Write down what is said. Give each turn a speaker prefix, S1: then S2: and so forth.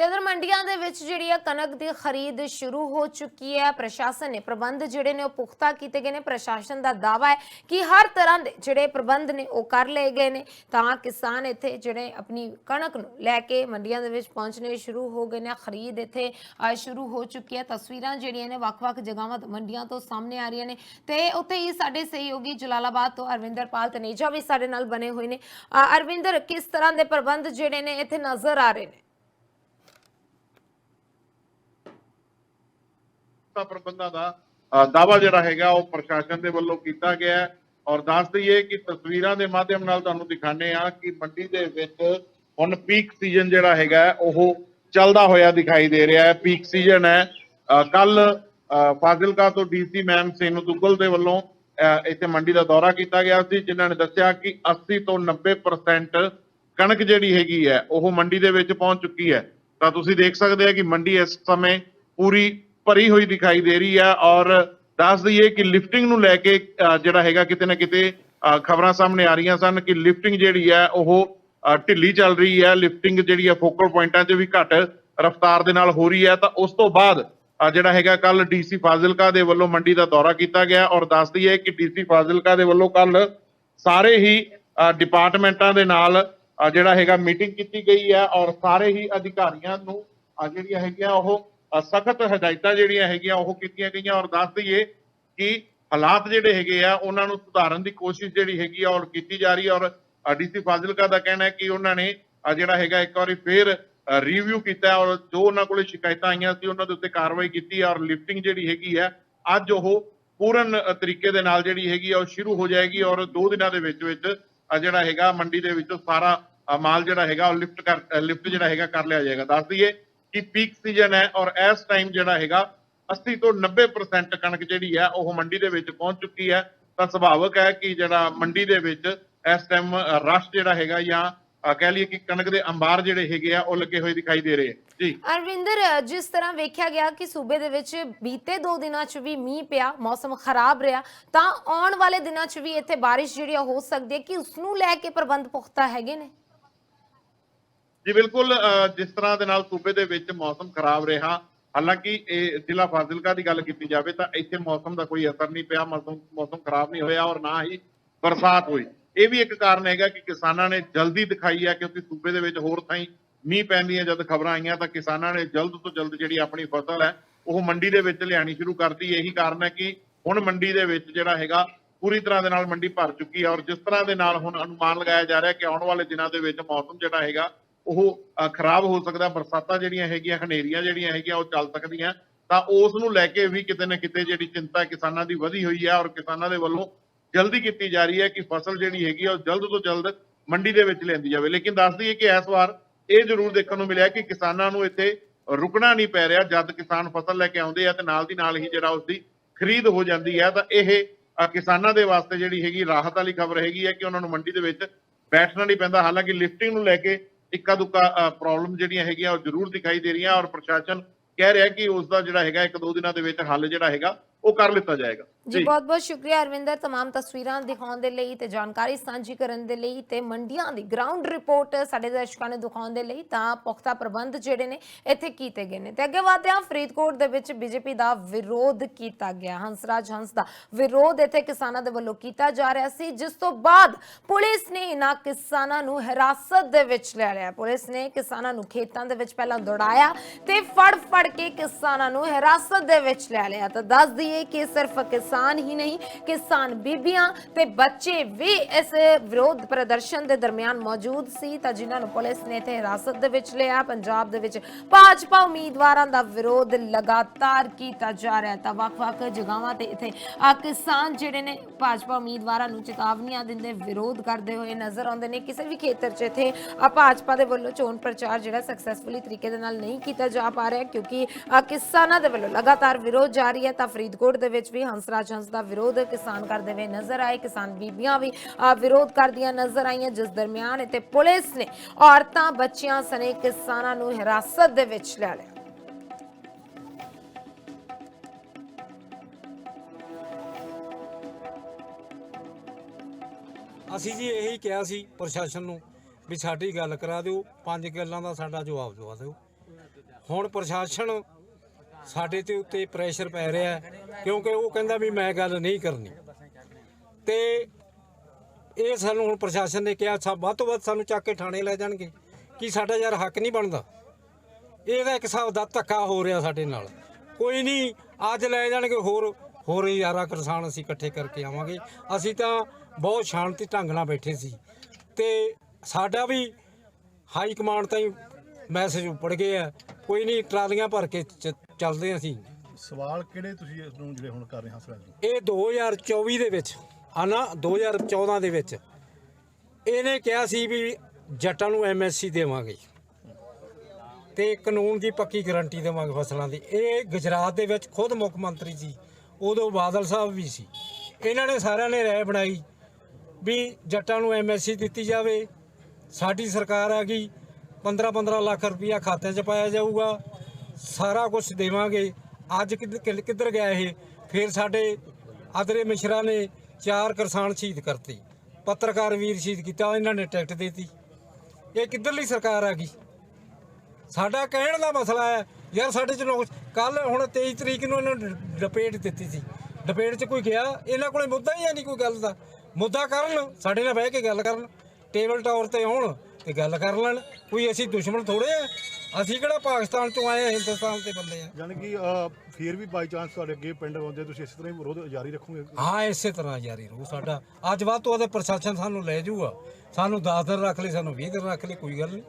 S1: ਤੇ ਇਧਰ ਮੰਡੀਆਂ ਦੇ ਵਿੱਚ ਜਿਹੜੀ ਆ ਕਣਕ ਦੀ ਖਰੀਦ ਸ਼ੁਰੂ ਹੋ ਚੁੱਕੀ ਹੈ। ਪ੍ਰਸ਼ਾਸਨ ਨੇ ਪ੍ਰਬੰਧ ਜਿਹੜੇ ਨੇ ਉਹ ਪੁਖਤਾ ਕੀਤੇ ਗਏ ਨੇ। ਪ੍ਰਸ਼ਾਸਨ ਦਾ ਦਾਵਾ ਹੈ ਕਿ ਹਰ ਤਰ੍ਹਾਂ ਦੇ ਜਿਹੜੇ ਪ੍ਰਬੰਧ ਨੇ ਉਹ ਕਰ ਲਏ ਗਏ ਨੇ। ਤਾਂ ਕਿਸਾਨ ਇੱਥੇ ਜਿਹੜੇ ਆਪਣੀ ਕਣਕ ਨੂੰ ਲੈ ਕੇ ਮੰਡੀਆਂ ਦੇ ਵਿੱਚ ਪਹੁੰਚਣੇ ਸ਼ੁਰੂ ਹੋ ਗਏ ਨੇ। ਖਰੀਦ ਇੱਥੇ ਸ਼ੁਰੂ ਹੋ ਚੁੱਕੀ ਹੈ। ਤਸਵੀਰਾਂ ਜਿਹੜੀਆਂ ਨੇ ਵੱਖ-ਵੱਖ ਜਗ੍ਹਾਵਾਂ ਤੋਂ, ਮੰਡੀਆਂ ਤੋਂ ਸਾਹਮਣੇ ਆ ਰਹੀਆਂ ਨੇ। ਤੇ ਉੱਥੇ ਹੀ ਸਾਡੇ ਸਹਿਯੋਗੀ ਜਲਾਲਾਬਾਦ ਤੋਂ ਅਰਵਿੰਦਰਪਾਲ ਤਨੇਜਾ ਵੀ ਸਾਡੇ ਨਾਲ ਬਣੇ ਹੋਏ ਨੇ। ਅਰਵਿੰਦਰ, ਕਿਸ ਤਰ੍ਹਾਂ ਦੇ ਪ੍ਰਬੰਧ ਜਿਹੜੇ ਨੇ ਇੱਥੇ ਨਜ਼ਰ ਆ ਰਹੇ ਨੇ?
S2: ਤਾਂ ਪ੍ਰਬੰਧਾਂ ਦਾ ਅ, ਜਿਹੜਾ ਹੈਗਾ ਉਹ ਪ੍ਰਸ਼ਾਸਨ ਦੇ ਵੱਲੋਂ ਕੀਤਾ ਗਿਆ ਹੈ। ਔਰ ਦੱਸ ਦਈਏ ਕਿ ਤਸਵੀਰਾਂ ਦੇ ਮਾਧਿਅਮ ਨਾਲ ਤੁਹਾਨੂੰ ਦਿਖਾਣੇ ਆ ਕਿ ਮੰਡੀ ਦੇ ਵਿੱਚ ਹੁਣ ਪੀਕ ਸੀਜ਼ਨ ਜਿਹੜਾ ਹੈਗਾ ਉਹ ਚੱਲਦਾ ਹੋਇਆ ਦਿਖਾਈ ਦੇ ਰਿਹਾ ਹੈ। ਪੀਕ ਸੀਜ਼ਨ ਹੈ। ਕੱਲ ਫਾਜ਼ਿਲਕਾ ਤੋਂ ਡੀਸੀ ਮੈਮ ਸੇਨੂ ਦੁੱਗਲ ਦੇ ਵੱਲੋਂ ਅ, ਇੱਥੇ ਮੰਡੀ ਦਾ ਦੌਰਾ ਕੀਤਾ ਗਿਆ ਸੀ ਜਿਨ੍ਹਾਂ ਨੇ ਦੱਸਿਆ ਕਿ 80 ਤੋਂ 90% ਕਣਕ ਜਿਹੜੀ ਹੈਗੀ ਹੈ ਉਹ ਮੰਡੀ ਦੇ ਵਿੱਚ ਪਹੁੰਚ ਚੁੱਕੀ ਹੈ। ਤਾਂ ਤੁਸੀਂ ਦੇਖ ਸਕਦੇ ਆ ਕਿ ਮੰਡੀ ਇਸ ਸਮੇਂ ਪੂਰੀ ਭਰੀ ਹੋਈ ਦਿਖਾਈ ਦੇ ਰਹੀ ਹੈ ਔਰ ਦੱਸ ਦਈਏ ਕਿ ਲਿਫਟਿੰਗ ਨੂੰ ਲੈ ਕੇ ਅ, ਜਿਹੜਾ ਹੈਗਾ ਕਿਤੇ ਨਾ ਕਿਤੇ ਖਬਰਾਂ ਸਾਹਮਣੇ ਆ ਰਹੀਆਂ ਸਨ ਕਿ ਲਿਫਟਿੰਗ ਜਿਹੜੀ ਹੈ ਉਹ ਢਿੱਲੀ ਚੱਲ ਰਹੀ ਹੈ ਲਿਫਟਿੰਗ ਜਿਹੜੀ ਹੈ ਫੋਕਲ ਪੁਆਇੰਟਾਂ 'ਚ ਵੀ ਘੱਟ ਰਫ਼ਤਾਰ ਦੇ ਨਾਲ ਹੋ ਰਹੀ ਹੈ ਤਾਂ ਉਸ ਤੋਂ ਬਾਅਦ ਜਿਹੜਾ ਹੈਗਾ ਕੱਲ ਡੀਸੀ ਫਾਜ਼ਿਲਕਾ ਦੇ ਵੱਲੋਂ ਮੰਡੀ ਦਾ ਦੌਰਾ ਕੀਤਾ ਗਿਆ ਔਰ ਦੱਸ ਦਈਏ ਕਿ ਡੀਸੀ ਫਾਜ਼ਿਲਕਾ ਦੇ ਵੱਲੋਂ ਕੱਲ ਸਾਰੇ ਹੀ ਡਿਪਾਰਟਮੈਂਟਾਂ ਦੇ ਨਾਲ ਜਿਹੜਾ ਹੈਗਾ ਮੀਟਿੰਗ ਕੀਤੀ ਗਈ ਹੈ ਔਰ ਸਾਰੇ ਹੀ ਅਧਿਕਾਰੀਆਂ ਨੂੰ ਜਿਹੜੀਆਂ ਹੈਗੀਆਂ ਉਹ ਸਖਤ ਹਦਾਇਤਾਂ ਜਿਹੜੀਆਂ ਹੈਗੀਆਂ, ਉਹ ਕੀਤੀਆਂ ਗਈਆਂ ਔਰ ਦੱਸ ਦਈਏ ਕਿ ਹਾਲਾਤ ਜਿਹੜੇ ਹੈਗੇ ਆ, ਉਹਨਾਂ ਨੂੰ ਸੁਧਾਰਨ ਦੀ ਕੋਸ਼ਿਸ਼ ਜਿਹੜੀ ਹੈਗੀ ਆ, ਔਰ ਕੀਤੀ ਜਾ ਰਹੀ ਹੈ ਔਰ ਡੀਸੀ ਫਾਜ਼ਿਲਕਾ ਦਾ ਕਹਿਣਾ ਹੈ ਕਿ ਉਹਨਾਂ ਨੇ ਜਿਹੜਾ ਹੈਗਾ, ਇੱਕ ਵਾਰੀ ਫੇਰ ਰਿਵਿਊ ਕੀਤਾ ਔਰ ਜੋ ਉਹਨਾਂ ਕੋਲੇ ਸ਼ਿਕਾਇਤਾਂ ਆਈਆਂ ਸੀ, ਉਹਨਾਂ ਦੇ ਉੱਤੇ ਕਾਰਵਾਈ ਕੀਤੀ ਔਰ ਲਿਫਟਿੰਗ ਜਿਹੜੀ ਹੈਗੀ ਹੈ ਅੱਜ ਉਹ ਪੂਰਨ ਤਰੀਕੇ ਦੇ ਨਾਲ ਜਿਹੜੀ ਹੈਗੀ ਆ, ਉਹ ਸ਼ੁਰੂ ਹੋ ਜਾਏਗੀ। ਔਰ ਦੋ ਦਿਨਾਂ ਦੇ ਵਿੱਚ ਵਿੱਚ ਜਿਹੜਾ ਹੈਗਾ, ਮੰਡੀ ਦੇ ਵਿੱਚੋਂ ਸਾਰਾ ਮਾਲ ਜਿਹੜਾ ਹੈਗਾ, ਉਹ ਲਿਫਟ ਕਰ ਲਿਫਟ ਜਿਹੜਾ ਹੈਗਾ, ਕਰ ਲਿਆ ਜਾਏਗਾ। ਦੱਸ ਦਈਏ ਕਿ ਪੀਕ ਸੀਜ਼ਨ ਹੈ ਔਰ ਇਸ ਟਾਈਮ ਜਿਹੜਾ ਹੈਗਾ 80 ਤੋਂ 90% ਕਣਕ ਜਿਹੜੀ ਹੈ, ਉਹ ਮੰਡੀ ਦੇ ਵਿੱਚ ਪਹੁੰਚ ਚੁੱਕੀ ਹੈ। ਤਾਂ ਸੁਭਾਵਕ ਹੈ ਕਿ ਜਿਹੜਾ ਮੰਡੀ ਦੇ ਵਿੱਚ ਇਸ ਟਾਈਮ ਰਸ਼ ਜਿਹੜਾ ਹੈਗਾ ਜਾਂ ਕਹਿ ਲਈਏ ਕਿ ਕਣਕ ਦੇ ਅੰਬਾਰ ਜਿਹੜੇ ਹੈਗੇ ਆ, ਉਹ ਲੱਗੇ ਹੋਏ ਦਿਖਾਈ ਦੇ ਰਹੇ ਜੀ।
S1: ਅਰਵਿੰਦਰ ਜਿਸ ਤਰ੍ਹਾਂ ਵੇਖਿਆ ਗਿਆ ਕਿ ਸੂਬੇ ਦੇ ਵਿੱਚ ਬੀਤੇ 2 ਦਿਨਾਂ 'ਚ ਵੀ ਮੀਂਹ ਪਿਆ, ਮੌਸਮ ਖਰਾਬ ਰਿਹਾ, ਤਾਂ ਆਉਣ ਵਾਲੇ ਦਿਨਾਂ 'ਚ ਵੀ ਇੱਥੇ ਬਾਰਿਸ਼ ਜਿਹੜੀ ਆ, ਹੋ ਸਕਦੀ ਹੈ ਕਿ ਉਸ ਨੂੰ ਲੈ ਕੇ ਪ੍ਰਬੰਧ ਪੁਖਤਾ ਹੈਗੇ ਨੇ?
S2: ਜੀ ਬਿਲਕੁਲ ਅ, ਜਿਸ ਤਰ੍ਹਾਂ ਦੇ ਨਾਲ ਸੂਬੇ ਦੇ ਵਿੱਚ ਮੌਸਮ ਖਰਾਬ ਰਿਹਾ ਹਾਲਾਂਕਿ ਇਹ ਜ਼ਿਲ੍ਹਾ ਫਾਜ਼ਿਲਕਾ ਦੀ ਗੱਲ ਕੀਤੀ ਜਾਵੇ ਤਾਂ ਇੱਥੇ ਮੌਸਮ ਦਾ ਕੋਈ ਅਸਰ ਨਹੀਂ ਪਿਆ ਮੌਸਮ ਮੌਸਮ ਖਰਾਬ ਨਹੀਂ ਹੋਇਆ ਔਰ ਨਾ ਹੀ ਬਰਸਾਤ ਹੋਈ। ਇਹ ਵੀ ਇੱਕ ਕਾਰਨ ਹੈਗਾ ਕਿ ਕਿਸਾਨਾਂ ਨੇ ਜਲਦੀ ਦਿਖਾਈ ਹੈ ਕਿਉਂਕਿ ਸੂਬੇ ਦੇ ਵਿੱਚ ਹੋਰ ਥਾਈਂ ਮੀਂਹ ਪੈਣ ਦੀਆਂ ਜਦ ਖਬਰਾਂ ਆਈਆਂ ਤਾਂ ਕਿਸਾਨਾਂ ਨੇ ਜਲਦ ਤੋਂ ਜਲਦ ਜਿਹੜੀ ਆਪਣੀ ਫਸਲ ਹੈ ਉਹ ਮੰਡੀ ਦੇ ਵਿੱਚ ਲਿਆਣੀ ਸ਼ੁਰੂ ਕਰਤੀ। ਇਹੀ ਕਾਰਨ ਹੈ ਕਿ ਹੁਣ ਮੰਡੀ ਦੇ ਵਿੱਚ ਜਿਹੜਾ ਹੈਗਾ ਪੂਰੀ ਤਰ੍ਹਾਂ ਦੇ ਨਾਲ ਮੰਡੀ ਭਰ ਚੁੱਕੀ ਹੈ ਔਰ ਜਿਸ ਤਰ੍ਹਾਂ ਦੇ ਨਾਲ ਹੁਣ ਅਨੁਮਾਨ ਲਗਾਇਆ ਜਾ ਰਿਹਾ ਕਿ ਆਉਣ ਵਾਲੇ ਦਿਨਾਂ ਦੇ ਵਿੱਚ ਮੌਸਮ ਜਿਹੜਾ ਹੈਗਾ ਉਹ ਖਰਾਬ ਹੋ ਸਕਦਾ, ਬਰਸਾਤਾਂ ਜਿਹੜੀਆਂ ਹੈਗੀਆਂ, ਹਨੇਰੀਆਂ ਜਿਹੜੀਆਂ ਹੈਗੀਆਂ, ਉਹ ਚੱਲ ਸਕਦੀਆਂ। ਤਾਂ ਉਸ ਨੂੰ ਲੈ ਕੇ ਵੀ ਕਿਤੇ ਨਾ ਕਿਤੇ ਜਿਹੜੀ ਚਿੰਤਾ ਕਿਸਾਨਾਂ ਦੀ ਵਧੀ ਹੋਈ ਹੈ ਔਰ ਕਿਸਾਨਾਂ ਦੇ ਵੱਲੋਂ ਜਲਦੀ ਕੀਤੀ ਜਾ ਰਹੀ ਹੈ ਕਿ ਫਸਲ ਜਿਹੜੀ ਹੈਗੀ ਆ, ਉਹ ਜਲਦ ਤੋਂ ਜਲਦ ਮੰਡੀ ਦੇ ਵਿੱਚ ਲਿਆਂਦੀ ਜਾਵੇ। ਲੇਕਿਨ ਦੱਸ ਦਈਏ ਕਿ ਇਸ ਵਾਰ ਇਹ ਜ਼ਰੂਰ ਦੇਖਣ ਨੂੰ ਮਿਲਿਆ ਕਿ ਕਿਸਾਨਾਂ ਨੂੰ ਇੱਥੇ ਰੁਕਣਾ ਨਹੀਂ ਪੈ ਰਿਹਾ। ਜਦ ਕਿਸਾਨ ਫਸਲ ਲੈ ਕੇ ਆਉਂਦੇ ਆ ਤੇ ਨਾਲ ਦੀ ਨਾਲ ਹੀ ਜਿਹੜਾ ਉਸਦੀ ਖਰੀਦ ਹੋ ਜਾਂਦੀ ਹੈ ਤਾਂ ਇਹ ਕਿਸਾਨਾਂ ਦੇ ਵਾਸਤੇ ਜਿਹੜੀ ਹੈਗੀ ਰਾਹਤ ਵਾਲੀ ਖਬਰ ਹੈਗੀ ਹੈ ਕਿ ਉਹਨਾਂ ਨੂੰ ਮੰਡੀ ਦੇ ਵਿੱਚ ਬੈਠਣਾ ਨਹੀਂ ਪੈਂਦਾ। ਹਾਲਾਂਕਿ ਲਿਫਟਿੰਗ ਨੂੰ ਲੈ ਕੇ ਇੱਕਾ ਦੁੱਕਾ ਪ੍ਰੋਬਲਮ ਜਿਹੜੀਆਂ ਹੈਗੀਆਂ ਉਹ ਜ਼ਰੂਰ ਦਿਖਾਈ ਦੇ ਰਹੀਆਂ ਔਰ ਪ੍ਰਸ਼ਾਸਨ ਕਹਿ ਰਿਹਾ ਕਿ ਉਸ ਦਾ ਜਿਹੜਾ ਹੈਗਾ ਇੱਕ ਦੋ ਦਿਨਾਂ ਦੇ ਵਿੱਚ ਹੱਲ ਜਿਹੜਾ ਹੈਗਾ ਉਹ ਕਰ ਲਿੱਤਾ ਜਾਏਗਾ।
S1: ਜੀ ਬਹੁਤ ਬਹੁਤ ਸ਼ੁਕਰੀਆ ਅਰਵਿੰਦਰ तमाम ਤਸਵੀਰਾਂ ਦਿਖਾਉਣ ਦੇ ਲਈ ਤੇ ਜਾਣਕਾਰੀ ਸਾਂਝੀ ਕਰਨ ਦੇ ਲਈ ਤੇ ਮੰਡੀਆਂ ਦੀ ਗਰਾਊਂਡ ਰਿਪੋਰਟ ਸਾਡੇ ਦਰਸ਼ਕਾਂ ਨੂੰ ਦਿਖਾਉਣ ਦੇ ਲਈ ਤਾਂ ਪੁਖਤਾ ਪ੍ਰਬੰਧ ਜਿਹੜੇ ਨੇ ਇੱਥੇ ਕੀਤੇ ਗਏ ਨੇ ਤੇ ਅੱਗੇ ਵਧਦੇ ਹਾਂ ਫਰੀਦਕੋਟ ਦੇ ਵਿੱਚ ਬੀਜੇਪੀ ਦਾ ਵਿਰੋਧ ਕੀਤਾ ਗਿਆ ਹੰਸਰਾਜ ਹੰਸ ਦਾ ਵਿਰੋਧ ਇੱਥੇ ਕਿਸਾਨਾਂ ਦੇ ਵੱਲੋਂ ਕੀਤਾ ਜਾ ਰਿਹਾ ਸੀ ਜਿਸ ਤੋਂ ਬਾਅਦ ਪੁਲਿਸ ਨੇ ਇਹਨਾਂ ਕਿਸਾਨਾਂ ਨੂੰ ਹਿਰਾਸਤ ਦੇ ਵਿੱਚ ਲੈ ਲਿਆ ਪੁਲਿਸ ਨੇ ਕਿਸਾਨਾਂ ਨੂੰ ਖੇਤਾਂ ਦੇ ਵਿੱਚ ਪਹਿਲਾਂ ਦੌੜਾਇਆ ਤੇ ਫੜ ਫੜ ਕੇ ਕਿਸਾਨਾਂ ਨੂੰ ਹਿਰਾਸਤ ਦੇ ਵਿੱਚ ਲੈ ਲਿਆ ਤਾਂ ਦੱਸ ਦਈਏ ਕਿ ਸਿਰਫ ਕਿਸਾਨ ਹੀ ਨਹੀਂ, ਕਿਸਾਨ ਬੀਬੀਆਂ ਤੇ ਬੱਚੇ ਵੀ ਇਸ ਵਿਰੋਧ ਪ੍ਰਦਰਸ਼ਨ ਦੇ ਦਰਮਿਆਨ ਮੌਜੂਦ ਸੀ ਤਾਂ ਜਿਨ੍ਹਾਂ ਨੂੰ ਪੁਲਿਸ ਨੇ ਇੱਥੇ ਹਿਰਾਸਤ ਦੇ ਵਿੱਚ ਲਿਆ, ਪੰਜਾਬ ਦੇ ਵਿੱਚ ਭਾਜਪਾ ਉਮੀਦਵਾਰਾਂ ਦਾ ਵਿਰੋਧ ਲਗਾਤਾਰ ਕੀਤਾ ਜਾ ਰਿਹਾ ਤਾਂ ਵੱਖ-ਵੱਖ ਜਗ੍ਹਾਵਾਂ ਤੇ ਇੱਥੇ ਆ ਕਿਸਾਨ ਜਿਹੜੇ ਨੇ, ਭਾਜਪਾ ਉਮੀਦਵਾਰਾਂ ਨੂੰ ਚੇਤਾਵਨੀਆਂ ਦਿੰਦੇ ਵਿਰੋਧ ਕਰਦੇ ਹੋਏ ਨਜ਼ਰ ਆਉਂਦੇ ਨੇ। ਕਿਸੇ ਵੀ ਖੇਤਰ 'ਚ ਇੱਥੇ ਆ ਭਾਜਪਾ ਦੇ ਵੱਲੋਂ ਚੋਣ ਪ੍ਰਚਾਰ ਜਿਹੜਾ ਸਕਸੈਸਫੁਲੀ ਤਰੀਕੇ ਦੇ ਨਾਲ ਨਹੀਂ ਕੀਤਾ ਜਾ ਪਾ ਰਿਹਾ ਕਿਉਂਕਿ ਆ ਕਿਸਾਨਾਂ ਦੇ ਵੱਲੋਂ ਲਗਾਤਾਰ ਵਿਰੋਧ ਜਾਰੀ ਹੈ। ਤਾਂ ਫਰੀਦਕੋਟ ਦੇ ਵਿੱਚ ਵੀ ਹੰਸਰਾ ਹੰਸ ਦਾ ਵਿਰੋਧ ਕਿਸਾਨ ਕਰਦੇ ਹੋਏ ਨਜ਼ਰ ਆਏ, ਕਿਸਾਨ ਬੀਬੀਆਂ ਵੀ ਵਿਰੋਧ ਕਰਦੀਆਂ ਨਜ਼ਰ ਆਈਆਂ। ਜਿਸ ਦਰਮਿਆਨ ਇੱਥੇ ਪੁਲਿਸ ਨੇ ਔਰਤਾਂ, ਬੱਚਿਆਂ ਸਣੇ ਕਿਸਾਨਾਂ ਨੂੰ ਹਿਰਾਸਤ ਦੇ ਵਿੱਚ ਲੈ ਲਿਆ।
S3: ਅਸੀਂ ਜੀ ਇਹੀ ਕਿਹਾ ਸੀ ਪ੍ਰਸ਼ਾਸਨ ਨੂੰ ਵੀ ਸਾਡੀ ਗੱਲ ਕਰਾ ਦਿਓ। ਪੰਜ ਗੱਲਾਂ ਦਾ ਸਾਡਾ ਜਵਾਬ ਦਵਾ ਦਿਓ। ਹੁਣ ਪ੍ਰਸ਼ਾਸਨ ਸਾਡੇ ਤੇ ਉੱਤੇ ਪ੍ਰੈਸ਼ਰ ਪੈ ਰਿਹਾ ਕਿਉਂਕਿ ਉਹ ਕਹਿੰਦਾ ਵੀ ਮੈਂ ਗੱਲ ਨਹੀਂ ਕਰਨੀ। ਤੇ ਇਹ ਸਾਨੂੰ ਹੁਣ ਪ੍ਰਸ਼ਾਸਨ ਨੇ ਕਿਹਾ ਸਭ ਵੱਧ ਤੋਂ ਵੱਧ ਸਾਨੂੰ ਚੱਕ ਕੇ ਥਾਣੇ ਲੈ ਜਾਣਗੇ, ਕਿ ਸਾਡਾ ਯਾਰ ਹੱਕ ਨਹੀਂ ਬਣਦਾ। ਇਹਦਾ ਇੱਕ ਹਿਸਾਬ ਦਾ ਧੱਕਾ ਹੋ ਰਿਹਾ ਸਾਡੇ ਨਾਲ। ਕੋਈ ਨਹੀਂ, ਅੱਜ ਲੈ ਜਾਣਗੇ, ਹੋਰ ਹੋਰ ਯਾਰਾ ਕਿਸਾਨ ਅਸੀਂ ਇਕੱਠੇ ਕਰਕੇ ਆਵਾਂਗੇ। ਅਸੀਂ ਤਾਂ ਬਹੁਤ ਸ਼ਾਂਤੀ ਢੰਗ ਨਾਲ ਬੈਠੇ ਸੀ। ਤੇ ਸਾਡਾ ਵੀ ਹਾਈ ਕਮਾਂਡ ਤਾਈਂ ਮੈਸੇਜ ਉੱਪੜ ਗਏ ਆ ਕੋਈ ਨਹੀਂ, ਟਰਾਲੀਆਂ ਭਰ ਕੇ ਚ- ਚੱਲਦੇ ਅਸੀਂ।
S4: ਸਵਾਲ ਕਿਹੜੇ ਤੁਸੀਂ ਇਸ ਨੂੰ ਜਿਹੜੇ ਹੁਣ ਕਰ ਰਹੇ ਹਾਂ ਸਵਾਲ ਨੂੰ
S3: ਇਹ 2024 ਦੇ ਵਿੱਚ ਆ ਨਾ 2014 ਦੇ ਵਿੱਚ। ਇਹਨੇ ਕਿਹਾ ਸੀ ਵੀ ਜੱਟਾਂ ਨੂੰ ਐਮਐਸਸੀ ਦੇਵਾਂਗੇ। ਤੇ ਕਾਨੂੰਨ ਦੀ ਪੱਕੀ ਗਾਰੰਟੀ ਦੇਵਾਂਗੇ ਫਸਲਾਂ ਦੀ। ਇਹ ਗੁਜਰਾਤ ਦੇ ਵਿੱਚ ਖੁਦ ਮੁੱਖ ਮੰਤਰੀ ਸੀ। ਉਦੋਂ ਬਾਦਲ ਸਾਹਿਬ ਵੀ ਸੀ। ਇਹਨਾਂ ਨੇ ਸਾਰਿਆਂ ਨੇ ਰਾਏ ਬਣਾਈ ਵੀ ਜੱਟਾਂ ਨੂੰ ਐਮਐਸਸੀ ਦਿੱਤੀ ਜਾਵੇ। ਸਾਡੀ ਸਰਕਾਰ ਆ ਗਈ। 15-15 ਲੱਖ ਰੁਪਇਆ ਖਾਤਿਆਂ 'ਚ ਪਾਇਆ ਜਾਊਗਾ। ਸਾਰਾ ਕੁਝ ਦੇਵਾਂਗੇ। ਅੱਜ ਕਿੱਧਰ ਕਿੱਧ- ਕਿੱਧਰ ਗਿਆ ਇਹ? ਫਿਰ ਸਾਡੇ ਆਦਰੇ ਮਿਸ਼ਰਾ ਨੇ ਚਾਰ ਕਿਸਾਨ ਸ਼ਹੀਦ ਕਰਤੇ। ਪੱਤਰਕਾਰ ਵੀਰ ਸ਼ਹੀਦ ਕੀਤਾ, ਇਹਨਾਂ ਨੇ ਟਿਕਟ ਦੇਤੀ। ਇਹ ਕਿੱਧਰਲੀ ਸਰਕਾਰ ਆ ਗਈ? ਸਾਡਾ ਕਹਿਣ ਦਾ ਮਸਲਾ ਹੈ, ਯਾਰ ਸਾਡੇ ਚ ਲੋਕ ਕੱਲ ਹੁਣ 23 ਤਰੀਕ ਨੂੰ ਇਹਨਾਂ ਨੂੰ ਡਿਬੇਟ ਦਿੱਤੀ ਸੀ। ਡਿਬੇਟ 'ਚ ਕੋਈ ਗਿਆ? ਇਹਨਾਂ ਕੋਲੇ ਮੁੱਦਾ ਹੀ ਹੈ ਨਹੀਂ ਕੋਈ ਗੱਲ ਦਾ। ਮੁੱਦਾ ਕਰਨ, ਸਾਡੇ ਨਾਲ ਬਹਿ ਕੇ ਗੱਲ ਕਰਨ। ਟੇਬਲ ਟਾਵਰ ਤੇ ਆਉਣ ਤੇ ਗੱਲ ਕਰ ਲੈਣ। ਕੋਈ ਅਸੀਂ ਦੁਸ਼ਮਣ ਥੋੜੇ ਆ? ਅਸੀਂ ਕਿਹੜਾ ਪਾਕਿਸਤਾਨ ਤੋਂ ਆਏ ਆ ਹਿੰਦੁਸਤਾਨ ਦੇ ਬੰਦੇ ਆ।
S4: ਯਾਨੀ ਕਿ ਅ, ਫਿਰ ਵੀ ਬਾਈ ਚਾਂਸ ਤੁਹਾਡੇ ਅੱਗੇ ਪਿੰਡ ਆਉਂਦੇ ਤੁਸੀਂ ਇਸੇ ਤਰ੍ਹਾਂ ਹੀ ਵਿਰੋਧ ਜਾਰੀ ਰੱਖੋਗੇ?
S3: ਹਾਂ ਇਸੇ ਤਰ੍ਹਾਂ ਜਾਰੀ ਰਹੂ ਸਾਡਾ। ਅੱਜ ਵੱਧ ਤੋਂ ਵੱਧ ਪ੍ਰਸ਼ਾਸਨ ਸਾਨੂੰ ਲੈ ਜਾਊਗਾ। ਸਾਨੂੰ 10 ਦਿਨ ਰੱਖ ਲਈ ਸਾਨੂੰ 20 ਦਿਨ ਰੱਖ ਲਈ ਕੋਈ ਗੱਲ ਨਹੀਂ